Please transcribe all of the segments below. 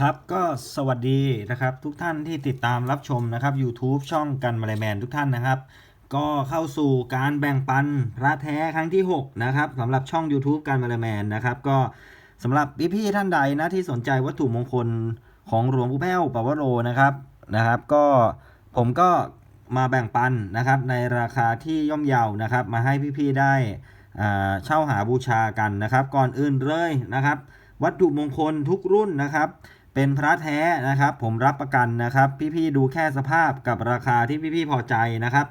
ครับก็สวัสดีนะครับทุกท่านที่ติดตามรับชมนะครับ YouTube ช่องกันมาลายแมนทุกท่านนะครับ ก็เข้าสู่การแบ่งปันพระแท้ครั้งที่ 6 นะครับสำหรับช่อง YouTube กันมาลายแมนนะครับ ก็สำหรับพี่ๆท่านใดนะที่สนใจวัตถุมงคลของหลวงปู่แพ้วปาวโรนะครับนะครับ ก็ผมก็มาแบ่งปันนะครับ ในราคาที่ย่อมเยาวนะครับ มาให้พี่ๆได้เช่าหาบูชากันนะครับ ก่อนอื่นเลยนะครับ วัตถุมงคลทุกรุ่นนะครับ เป็นพระแท้นะครับ ผมรับประกันนะครับ พี่ๆดูแค่สภาพกับราคาที่พี่ๆพอใจนะครับ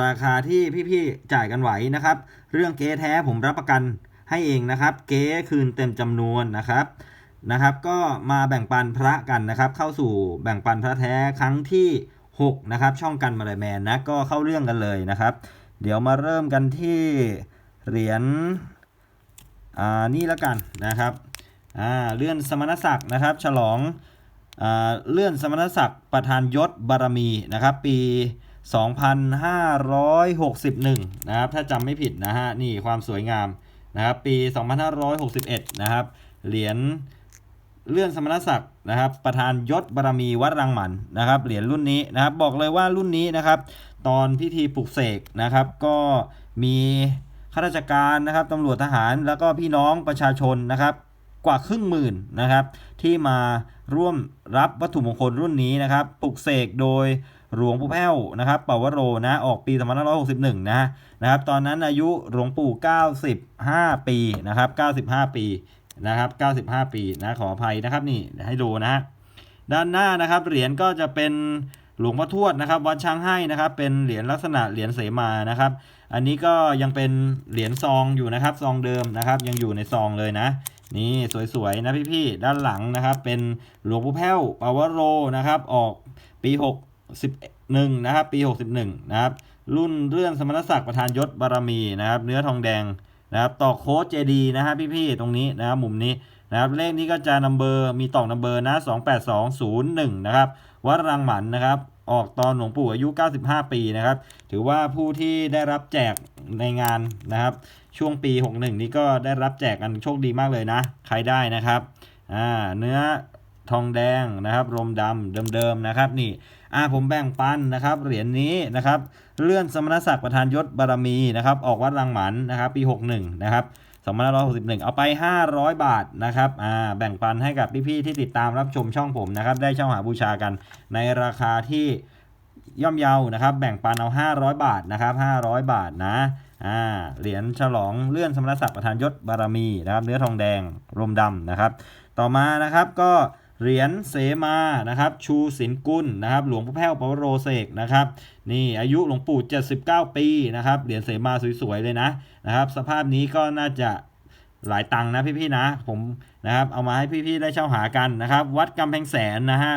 ราคาที่พี่ๆจ่ายกันไหวนะครับ เรื่องเก๊แท้ผมรับประกันให้เองนะครับ เก๊คืนเต็มจำนวนนะครับนะครับ ก็มาแบ่งปันพระกันนะครับ เข้าสู่แบ่งปันพระแท้ครั้งที่6นะครับช่องกันมาลายแมนนะก็เข้าเรื่องกันเลยนะครับ เดี๋ยวมาเริ่มกันที่เหรียญอ่านี่แล้วกันนะครับ อ่าเลื่อนสมณศักดิ์นะครับ ฉลองอ่าเลื่อนสมณศักดิ์ประธานยศบารมีนะครับ ปี 2561 นะครับ ถ้าจำไม่ผิดนะฮะนี่ความสวยงามนะครับปี 2561 นะครับเหรียญเลื่อนสมณศักดิ์นะครับ ประธานยศบารมีวัดรังหมันนะครับเหรียญรุ่นนี้นะครับ บอกเลยว่ารุ่นนี้นะครับ ตอนพิธีปลุกเสกนะครับ ก็มีข้าราชการนะครับตำรวจทหารแล้วก็พี่น้องประชาชนนะครับ กว่าครึ่งหมื่นนะครับ ที่มาร่วมรับวัตถุมงคลรุ่นนี้นะครับปลุกเสกโดยหลวงปู่แพ้วนะครับปาวโรนะออกปี2561 นะนะครับ ตอนนั้นอายุหลวงปู่ 95 ปีนะครับ 95 ปีนะครับ 95 ปีนะขออภัยนะครับนี่ให้ดูนะฮะด้านหน้านะครับเหรียญก็จะเป็น หลวงพ่อทวดนะครับ วัดช้างให้นะครับ เป็นเหรียญลักษณะเหรียญเสมานะครับ อันนี้ก็ยังเป็นเหรียญซองอยู่นะครับ ซองเดิมนะครับ ยังอยู่ในซองเลยนะ นี่สวยๆนะพี่ๆด้านหลังนะครับ เป็นหลวงปู่แพ้วปาวโรนะครับ ออกปี61นะครับ ปี 61นะครับ รุ่นเลื่อนสมณศักดิ์ประธานยศบารมีนะครับ เนื้อทองแดงนะครับต่อโค้ดเจดีนะฮะพี่ๆตรงนี้นะครับมุมนี้นะครับเลขนี้ก็จะนัมเบอร์มีต่องนัมเบอร์นะ 28201 นะครับ วัดรังหมันนะครับออกตอนหลวงปู่อายุ 95 ปีนะครับ ถือว่าผู้ที่ได้รับแจกในงานนะครับ ช่วงปี 61 นี้ก็ได้รับแจกกันโชคดีมากเลยนะ ใครได้นะครับอ่าเนื้อทองแดงนะครับรมดำเดิมๆนะครับนี่อ่าผมแบ่งปันนะครับเหรียญนี้นะครับ เลื่อนสมณศักดิ์ประธานยศบารมีนะครับ ออกวัดรังหมันนะครับ ปี 61 นะครับ 2561 เอาไป 500 บาทนะครับอ่าแบ่งปันให้กับพี่ๆที่ติดตามรับชมช่องผมนะครับ ได้เช่าหาบูชากันในราคาที่ย่อมเยานะครับ แบ่งปันเอา 500 บาทนะครับ 500 บาทนะอ่าเหรียญฉลองเลื่อนสมรสักดิ์ประธานยศบารมีนะครับ เนื้อทองแดงรมดำนะครับ ต่อมานะครับก็ เหรียญเสมานะครับชูศิลกุลนะครับหลวงพ่อแพ้วปวโรเสกนะครับนี่อายุหลวงปู่ 79 ปีนะครับเหรียญเสมาสวยๆเลยนะนะครับสภาพนี้ก็น่าจะหลายตังค์นะพี่ๆนะผมนะครับเอามาให้พี่ๆได้เช่าหากันนะครับ วัดกำแพงแสนนะฮะ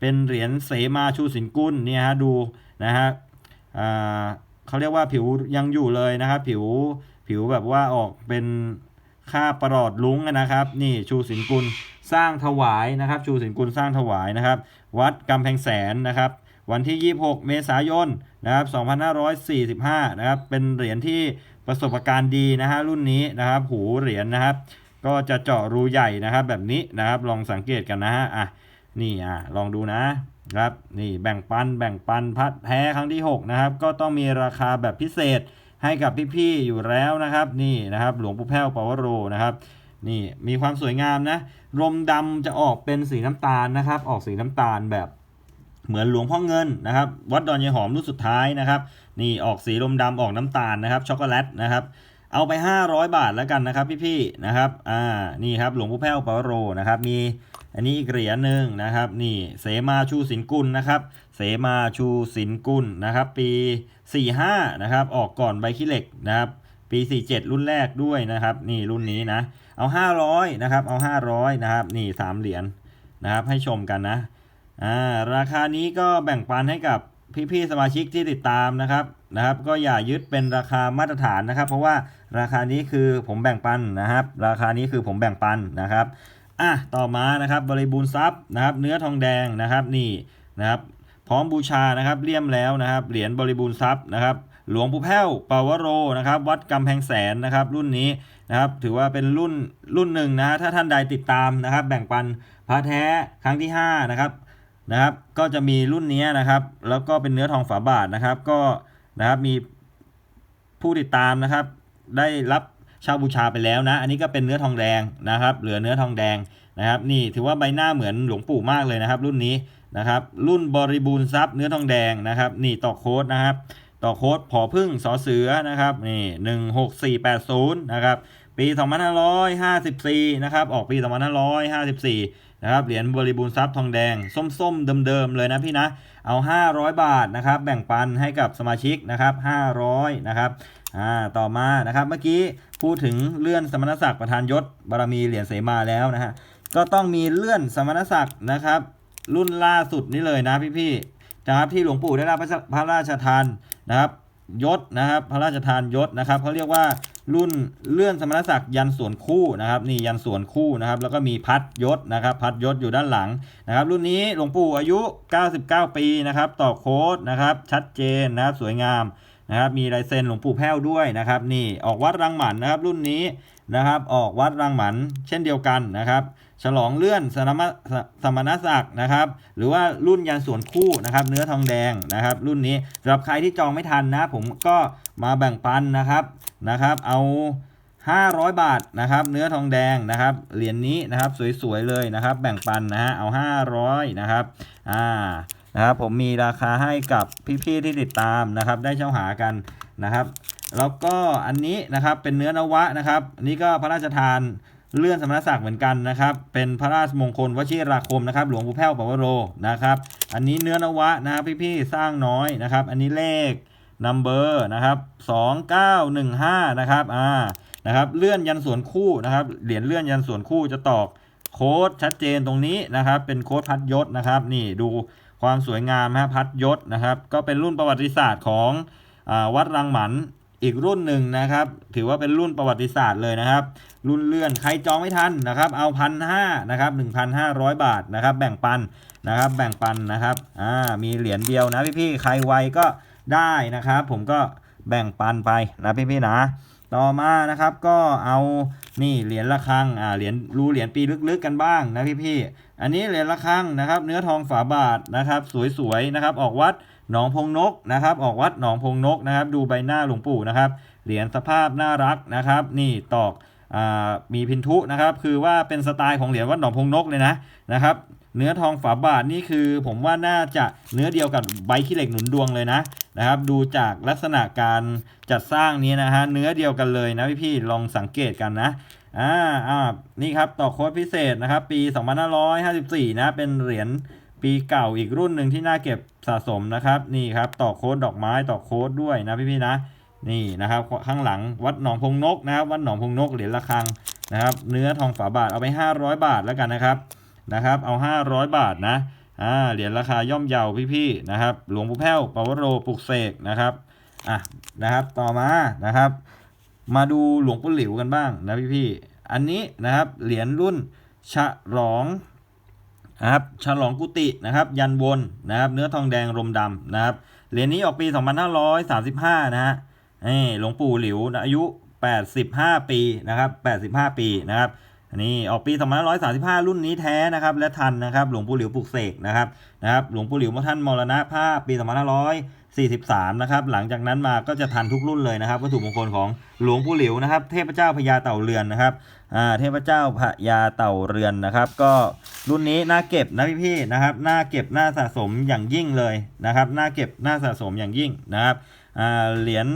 เป็นเหรียญเสมาชูศิลกุลเนี่ยฮะดูนะฮะอ่าเขาเรียกว่าผิวยังอยู่เลยนะครับผิวผิวแบบว่าออกเป็นค่าประหลอดลุ้งนะครับ นี่ชูศิลกุล สร้างถวายนะครับ ชูศิลกุลสร้างถวายนะครับ วัดกำแพงแสนนะครับ วันที่ 26 เมษายนนะครับ 2545 นะครับ เป็นเหรียญที่ประสบการณ์ดีนะฮะรุ่นนี้นะครับ หูเหรียญนะครับ ก็จะเจาะรูใหญ่นะครับ แบบนี้นะครับลองสังเกตกันนะฮะอะนี่อะลองดูนะครับนี่แบ่งปันแบ่งปันพัดแท้ครั้งที่ 6 นะครับ ก็ต้องมีราคาแบบพิเศษให้กับพี่ๆอยู่แล้วนะครับ นี่นะครับ หลวงปู่แพ้วปวโรนะครับ นี่มีความสวยงามนะลมดำจะออกเป็นสีน้ำตาลนะครับ ออกสีน้ำตาลแบบเหมือนหลวงพ่อเงินนะครับ วัดดอนยายหอมรุ่นสุดท้ายนะครับ นี่ออกสีลมดำออกน้ำตาลนะครับช็อกโกแลตนะครับเอาไป 500 บาทแล้วกันนะครับพี่ๆนะครับอ่านี่ครับหลวงพ่อแพ้วปาโรนะครับมีอันนี้อีกเหรียญหนึ่งนะครับนี่เสมาชูศิลกุลนะครับเสมาชูศิลกุลนะครับปี 45นะครับออกก่อนใบขี้เหล็กนะครับ ปี 47 รุ่นแรกด้วยนะครับ นี่รุ่นนี้นะ เอา 500 นะครับ เอา 500 นะครับ นี่สามเหรียญนะครับ ให้ชมกันนะ อ่า ราคานี้ก็แบ่งปันให้กับพี่ๆสมาชิกที่ติดตามนะครับ นะครับ ก็อย่ายึดเป็นราคามาตรฐานนะครับ เพราะว่าราคานี้คือผมแบ่งปันนะครับ ราคานี้คือผมแบ่งปันนะครับ อะ ต่อมานะครับ บริบูรณ์ทรัพย์นะครับ เนื้อทองแดงนะครับ นี่นะครับ พร้อมบูชานะครับ เลี่ยมแล้วนะครับ เหรียญบริบูรณ์ทรัพย์นะครับ หลวงปู่แพ้วปาวโรนะครับวัดกำแพงแสนนะครับรุ่นนี้นะครับถือว่าเป็นรุ่นรุ่นหนึ่งนะฮะถ้าท่านใดติดตามนะครับ แบ่งปันพระแท้ครั้งที่ห้านะครับนะครับก็จะมีรุ่นนี้นะครับ แล้วก็เป็นเนื้อทองฝาบาทนะครับ ก็นะครับมีผู้ติดตามนะครับ ได้รับเช่าบูชาไปแล้วนะ อันนี้ก็เป็นเนื้อทองแดงนะครับ เหลือเนื้อทองแดงนะครับ นี่ถือว่าใบหน้าเหมือนหลวงปู่มากเลยนะครับ รุ่นนี้นะครับ รุ่นบริบูรณ์ทรัพย์เนื้อทองแดงนะครับ นี่ต่อโค้ดนะครับ ต่อโค้ดผอพึ่งสอเสือนะครับนี่หนึ่งหกสี่แปดศูนย์นะครับปีสองพันห้าร้อยห้าสิบสี่นะครับออกปีสองพันห้าร้อยห้าสิบสี่นะครับเหรียญบริบูรณ์ทรัพย์ทองแดง ส้มๆเดิมๆเลยนะพี่นะเอา 500 บาทนะครับแบ่งปันให้กับสมาชิกนะครับ500นะครับอ่าต่อมานะครับเมื่อกี้พูดถึงเลื่อนสมณศักดิ์ประธานยศบารมีเหรียญเสมาแล้วนะฮะก็ต้องมีเลื่อนสมณศักดิ์นะครับ รุ่นล่าสุดนี้เลยนะพี่ๆนะครับที่หลวงปู่ได้รับพระราชทาน นะครับยศนะครับ พระราชทานยศนะครับเขาเรียกว่ารุ่นเลื่อนสมณศักดิ์ยันส่วนคู่นะครับนี่ยันส่วนคู่นะครับ แล้วก็มีพัดยศนะครับ พัดยศอยู่ด้านหลังนะครับ รุ่นนี้หลวงปู่อายุ 99 ปีนะครับ ต่อโค้ดนะครับ ชัดเจนนะครับสวยงามนะครับ มีลายเซ็นหลวงปู่แพ้วด้วยนะครับ นี่ออกวัดรังหมันนะครับ รุ่นนี้ นะครับ ออกวัดรังหมันเช่นเดียวกันนะครับ ฉลองเลื่อนสมสมณศักดิ์นะครับ หรือว่ารุ่นยันส่วนคู่นะครับ เนื้อทองแดงนะครับ รุ่นนี้สำหรับใครที่จองไม่ทันนะ ผมก็มาแบ่งปันนะครับนะครับ เอา500 บาทนะครับ เนื้อทองแดงนะครับ เหรียญนนี้นะครับสวยๆเลยนะครับ แบ่งปันนะฮะเอา 500นะครับอ่านะครับผมมีราคาให้กับพี่ๆที่ติดตามนะครับ ได้เช่าหากันนะครับ แล้วก็อันนี้นะครับเป็นเนื้อนวะนะครับอันนี้ก็พระราชทานเลื่อนสมณศักดิ์เหมือนกันนะครับ เป็นพระราชมงคลวชิราคมนะครับ หลวงปู่แพ้วปวโรนะครับ อันนี้เนื้อนวะนะครับพี่ๆสร้างน้อยนะครับ อันนี้เลขนัมเบอร์นะครับ2915นะครับอ่านะครับเลื่อนยันส่วนคู่นะครับเหรียญเลื่อนยันส่วนคู่จะตอกโค้ดชัดเจนตรงนี้นะครับ เป็นโค้ดพัดยศนะครับ นี่ดูความสวยงามฮะพัดยศนะครับ ก็เป็นรุ่นประวัติศาสตร์ของอวัดรังหมัน อีกรุ่นหนึ่งนะครับ ถือว่าเป็นรุ่นประวัติศาสตร์เลยนะครับ รุ่นเลื่อนใครจองไม่ทันนะครับ เอาพันห้านะครับหนึ่งพันห้าร้อยบาทนะครับ แบ่งปันนะครับ แบ่งปันนะครับอ่ามีเหรียญเดียวนะพี่ๆใครไวก็ได้นะครับ ผมก็แบ่งปันไปนะพี่ๆนะ ต่อมานะครับก็เอานี่เหรียญละฆังอ่าเหรียญรูเหรียญปีลึกๆกันบ้างนะพี่ๆอันนี้เหรียญละฆังนะครับ เนื้อทองฝาบาทนะครับ สวยๆนะครับ ออกวัด หนองพงนกนะครับ ออกวัดหนองพงนกนะครับ ดูใบหน้าหลวงปู่นะครับ เหรียญสภาพน่ารักนะครับ นี่ตอกอมีพินทุนะครับ คือว่าเป็นสไตล์ของเหรียญวัดหนองพงนกเลยนะนะครับ เนื้อทองฝาบาทนี่คือผมว่าน่าจะเนื้อเดียวกับใบขี้เหล็กหนุนดวงเลยนะนะครับ ดูจากลักษณะการจัดสร้างนี้นะฮะเนื้อเดียวกันเลยนะพี่ๆลองสังเกตกันนะอ่าอ่านี่ครับต่อโค้ดพิเศษนะครับ ปี 2554 นะ เป็นเหรียญ ปีเก่าอีกรุ่นหนึ่งที่น่าเก็บสะสมนะครับ นี่ครับต่อโค้ดดอกไม้ต่อโค้ดด้วยนะพี่ๆนะ นี่นะครับข้างหลังวัดหนองพงนกนะครับ วัดหนองพงนกเหรียญละคังนะครับ เนื้อทองฝาบาทเอาไป 500 บาทแล้วกันนะครับนะครับ เอา 500 บาทนะอ่าเหรียญราคาย่อมเยาพี่ๆนะครับ หลวงปู่แพ้วปวโรปลุกเสกนะครับอะนะครับต่อมานะครับ มาดูหลวงปู่หลิวกันบ้างนะพี่ๆอันนี้นะครับเหรียญรุ่นฉลอง นะครับฉลองกุฏินะครับยันวนนะครับเนื้อทองแดงรมดำนะครับเหรียญนี้ออกปี 2535 นะฮะนี่หลวงปู่หลิวอายุ 85 ปีนะครับ85 ปีนะครับอันนี้ออกปี 2535 รุ่นนี้แท้นะครับและทันนะครับหลวงปู่หลิวปลุกเสกนะครับนะครับหลวงปู่หลิวเมื่อท่านมรณภาพปี 43นะครับหลังจากนั้นมาก็จะทันทุกรุ่นเลยนะครับวัตถุมงคลของหลวงปู่หลิวนะครับ เทพเจ้าพญาเต่าเรือนนะครับอ่าเทพเจ้าพญาเต่าเรือนนะครับ ก็รุ่นนี้น่าเก็บนะพี่ๆนะครับน่าเก็บน่าสะสมอย่างยิ่งเลยนะครับน่าเก็บน่าสะสมอย่างยิ่งนะครับอ่าเหรียญ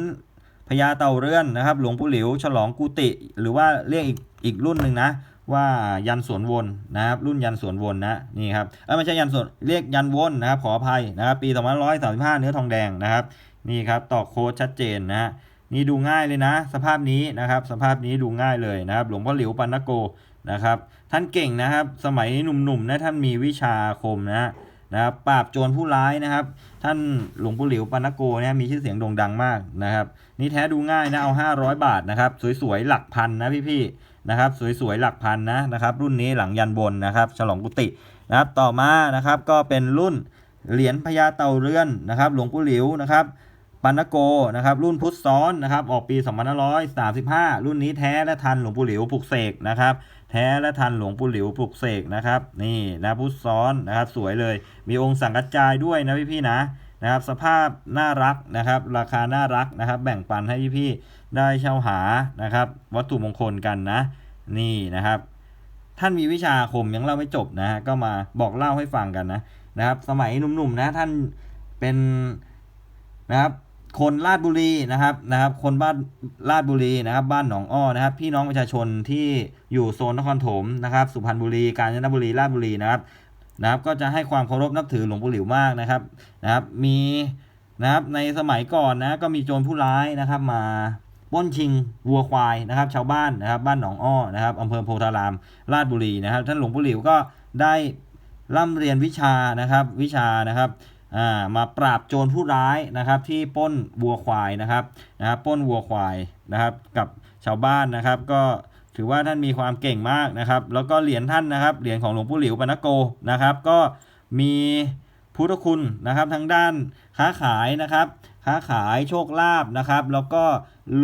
พญาเต่าเรือนนะครับ หลวงปู่หลิว ฉลองกุฏิหรือว่าเรียกอีกอีกรุ่นหนึ่งนะ ว่ายันสวนวนนะครับรุ่นยันสวนวนนะนี่ครับเออไม่ใช่ยันสวนเรียกยันวนนะครับขออภัยนะครับปี2535 เนื้อทองแดงนะครับนี่ครับต่อโค้ดชัดเจนนะฮะนี่ดูง่ายเลยนะ สภาพนี้นะครับ สภาพนี้ดูง่ายเลยนะครับ หลวงพ่อหลิวปันนโกนะครับ ท่านเก่งนะครับ สมัยหนุ่มๆนะท่านมีวิชาคมนะนะครับปราบโจรผู้ร้ายนะครับ ท่านหลวงปู่หลิวปันนโกเนี่ยมีชื่อเสียงโด่งดังมากนะครับ นี่แท้ดูง่ายนะเอา 500 บาทนะครับ สวยๆหลักพันนะพี่ๆ นะครับสวยๆหลักพันนะนะครับรุ่นนี้หลังยันบนนะครับฉลองกุฏินะครับต่อมานะครับก็เป็นรุ่นเหรียญพญาเต่าเรือนนะครับหลวงปู่หลิวนะครับปันนโกนะครับรุ่นพุทธซ้อนนะครับออกปี 2535 รุ่นนี้แท้และทันหลวงปู่หลิวปลุกเสกนะครับแท้และทันหลวงปู่หลิวปลุกเสกนะครับนี่นะพุทธซ้อนนะครับสวยเลย มีองค์สังกัจจายด้วยนะพี่ๆนะนะครับสภาพน่ารักนะครับราคาน่ารักนะครับแบ่งปันให้พี่ๆ ได้เช่าหานะครับ วัตถุมงคลกันนะ นี่นะครับ ท่านมีวิชาคมยังเล่าไม่จบนะฮะก็มาบอกเล่าให้ฟังกันนะนะครับ สมัยหนุ่มๆนะท่านเป็นนะครับคนราชบุรีนะครับนะครับ คนบ้านราชบุรีนะครับ บ้านหนองอ้อนะครับ พี่น้องประชาชนที่อยู่โซนนครถมนะครับ สุพรรณบุรีกาญจนบุรีราชบุรีนะครับนะครับ ก็จะให้ความเคารพนับถือหลวงปู่หลิวมากนะครับนะครับ มีนะครับในสมัยก่อนนะก็มีโจรผู้ร้ายนะครับมา ป้นชิงวัวควายนะครับ ชาวบ้านนะครับ บ้านหนองอ้อนะครับอำเภอโพธาราม ราชบุรีนะครับ ท่านหลวงปู่หลิวก็ได้ร่ำเรียนวิชานะครับ วิชานะครับามาปราบโจรผู้ร้ายนะครับ ที่ป้นวัวควายนะครับนะครับป้นวัวควายนะครับ กับชาวบ้านนะครับ ก็ถือว่าท่านมีความเก่งมากนะครับ แล้วก็เหรียญท่านนะครับ เหรียญของหลวงปู่หลิวปนโกนะครับ ก็มีพุทธคุณนะครับทางด้านค้าขายนะครับ ค้าขายโชคลาภนะครับ แล้วก็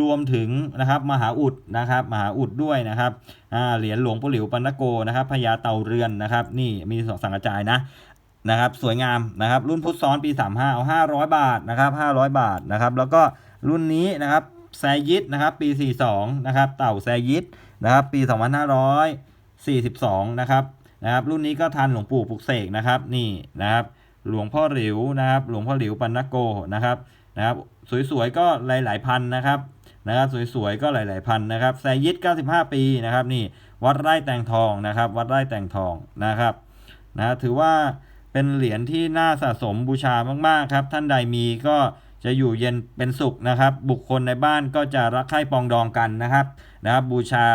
รวมถึงนะครับมหาอุดนะครับมหาอุดด้วยนะครับเหรียญหลวงปู่หลิวปันโกนะครับพญาเต่าเรือนนะครับ นี่มีสองสังกระจายนะนะครับสวยงามนะครับ รุ่นพุทธซ้อนปี 35 เอา 500 บาทนะครับ 500 บาทนะครับ แล้วก็รุ่นนี้นะครับแซยิดนะครับปี 42 นะครับ เต่าแซยิดนะครับ ปี 2542 นะครับนะครับ รุ่นนี้ก็ทันหลวงปู่ปุกเสกนะครับนี่นะครับ หลวงพ่อหลิวนะครับ หลวงพ่อหลิวปันนโกนะครับนะครับ สวยๆก็หลายๆพันนะครับ นะครับสวยๆก็หลายๆพันนะครับแซยิด95 ปีนะครับนี่วัดไร่แตงทองนะครับวัดไร่แตงทองนะครับนะถือว่าเป็นเหรียญที่น่าสะสมบูชามากๆครับ ท่านใดมีก็จะอยู่เย็นเป็นสุขนะครับ บุคคลในบ้านก็จะรักใคร่ปองดองกันนะครับนะครับ บูชา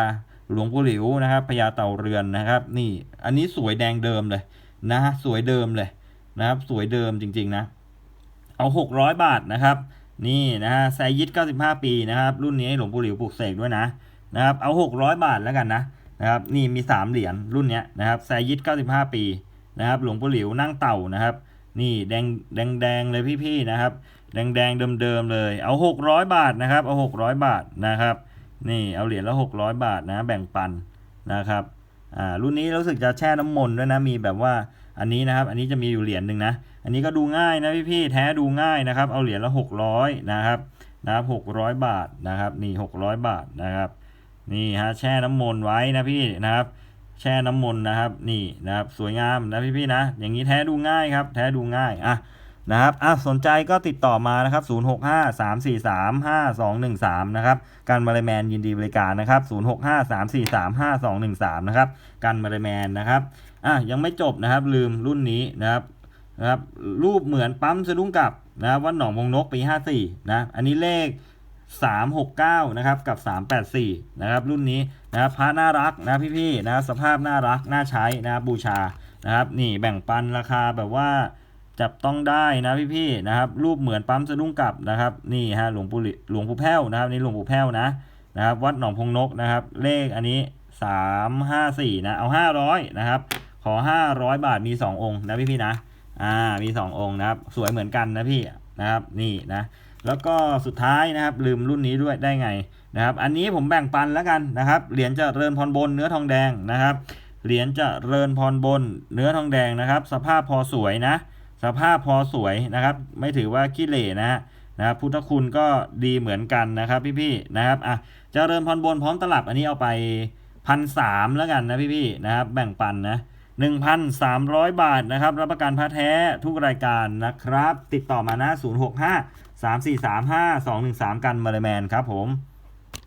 หลวงปู่หลิวนะครับพญาเต่าเรือนนะครับ นี่อันนี้สวยแดงเดิมเลยนะฮะสวยเดิมเลยนะครับ สวยเดิมจริง ๆ นะ เอา 600 บาทนะครับ นี่นะฮะไซยิด95 ปีนะครับรุ่นนี้หลวงปู่หลิวปลูกเสกด้วยนะนะครับเอา 600 บาทแล้วกันนะนะครับนี่มี 3 เหรียญรุ่นนี้นะครับไซยิด95 ปีนะครับหลวงปู่หลิวนั่งเต่านะครับ นี่แดงแดงแดงเลยพี่ๆนะครับ แดงแดงเดิมๆเลย เอา 600 บาทนะครับเอา 600 บาทนะครับนี่เอาเหรียญละ600 บาทนะแบ่งปันนะครับอ่ารุ่นนี้รู้สึกจะแช่น้ำมนต์ด้วยนะมีแบบว่า อันนี้นะครับ อันนี้จะมีอยู่เหรียญหนึ่งนะ อันนี้ก็ดูง่ายนะพี่ๆ แท้ดูง่ายนะครับ เอาเหรียญละ600นะครับ นะครับหกร้อยบาทนะครับ นี่หกร้อยบาทนะครับ นี่ฮะแช่น้ำมนต์ไว้นะพี่นะครับ แช่น้ำมนต์นะครับ นี่นะครับ สวยงามนะพี่ๆนะ อย่างนี้แท้ดูง่ายครับ แท้ดูง่าย อะ นะครับอะสนใจก็ติดต่อมานะครับ 065 343 5213 นะครับ การมาเลแมนยินดีบริการนะครับ 065 343 5213 นะครับ การมาเลแมนนะครับอะยังไม่จบนะครับลืมรุ่นนี้นะครับนะครับรูปเหมือนปั๊มสะดุ้งกับนะครับวัดหนองพงนกปี 54 นะ อันนี้เลข 369 นะครับ กับ 384 นะครับ รุ่นนี้นะครับพระน่ารักนะพี่ๆนะสภาพน่ารัก น่าใช้นะครับบูชานะครับ นี่แบ่งปันราคาแบบว่า จับต้องได้นะพี่ๆนะครับ รูปเหมือนปั๊มสะดุ้งกลับนะครับนี่ฮะหลวงปู่หลวงปู่แพ้วนะครับนี่หลวงปู่แพ้วนะนะครับ วัดหนองพงนกนะครับ เลขอันนี้สามห้าสี่นะเอาห้าร้อยนะครับขอห้าร้อยบาทมีสององค์นะพี่ๆนะอ่ามีสององค์นะครับ สวยเหมือนกันนะพี่นะครับนี่นะแล้วก็สุดท้ายนะครับลืมรุ่นนี้ด้วยได้ไงนะครับ อันนี้ผมแบ่งปันแล้วกันนะครับเหรียญจะเริญพรบนเนื้อทองแดงนะครับเหรียญจะเริญพรบนเนื้อทองแดงนะครับ สภาพพอสวยนะ สภาพพอสวยนะครับ ไม่ถือว่าขี้เหร่นะฮะนะครับพุทธคุณก็ดีเหมือนกันนะครับพี่ๆนะครับอะเจริญพรบนพร้อมตลับอันนี้เอาไปพันสามแล้วกันนะพี่ๆนะครับแบ่งปันนะหนึ่งพันสามร้อยบาทนะครับ รับประกันพระแท้ทุกรายการนะครับ ติดต่อมานะศูนย์หกห้าสามสี่สามห้าสองหนึ่งสามกันมาเลแมนครับผม